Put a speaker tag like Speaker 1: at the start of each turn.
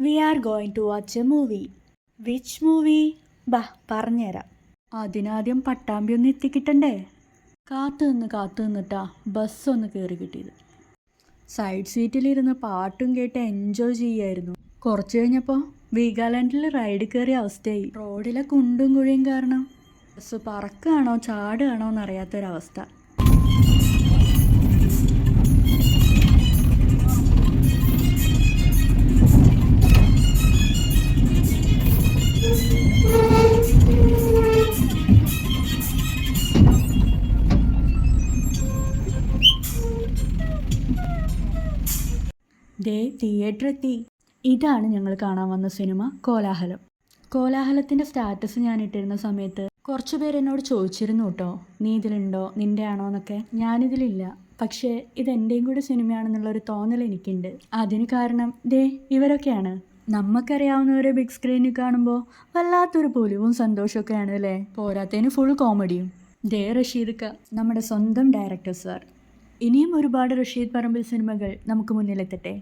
Speaker 1: We are going to watch a movie which movie ബാ പറഞ്ഞുതരാം. അതിനാദ്യം പട്ടാമ്പി ഒന്ന് എത്തിക്കിട്ടണ്ടേ? കാത്തു നിന്ന് കാത്തു നിന്നിട്ടാ ബസ് ഒന്ന് കയറി കിട്ടിയത്. സൈഡ് സീറ്റിലിരുന്ന് പാട്ടും കേട്ട് എൻജോയ് ചെയ്യായിരുന്നു. കുറച്ച് കഴിഞ്ഞപ്പോൾ വീഗാലാൻഡിൽ റൈഡ് കയറിയ അവസ്ഥയായി. റോഡിലെ കുണ്ടും കുഴിയും കാരണം. ബസ് പറക്കുകയാണോ ചാടുകയാണോ എന്നറിയാത്തൊരവസ്ഥ. ദേ തിയേറ്റർ എത്തി ഇതാണ് ഞങ്ങൾ കാണാൻ വന്ന സിനിമ കോലാഹലം. കോലാഹലത്തിന്റെ സ്റ്റാറ്റസ് ഞാൻ ഇട്ടിരുന്ന സമയത്ത് കുറച്ച് പേര് എന്നോട് ചോദിച്ചിരുന്നു കേട്ടോ. നീ ഇതിലുണ്ടോ? നിന്റെ ആണോ എന്നൊക്കെ. ഞാനിതിലില്ല. പക്ഷേ ഇത് എന്റെയും സിനിമയാണെന്നുള്ള ഒരു തോന്നൽ എനിക്കുണ്ട്. അതിന് കാരണം ദേ ഇവരൊക്കെയാണ്. നമുക്കറിയാവുന്നവരെ ബിഗ് സ്ക്രീനിൽ കാണുമ്പോൾ വല്ലാത്തൊരു പൊലിവും സന്തോഷമൊക്കെയാണ് അല്ലേ? പോരാത്തതിന് ഫുൾ കോമഡിയും ദേ റഷീദ് നമ്മുടെ സ്വന്തം ഡയറക്ടർ സാർ ഇനിയും ഒരുപാട് റഷീദ് പറമ്പിൽ സിനിമകൾ നമുക്ക് മുന്നിലെത്തട്ടെ?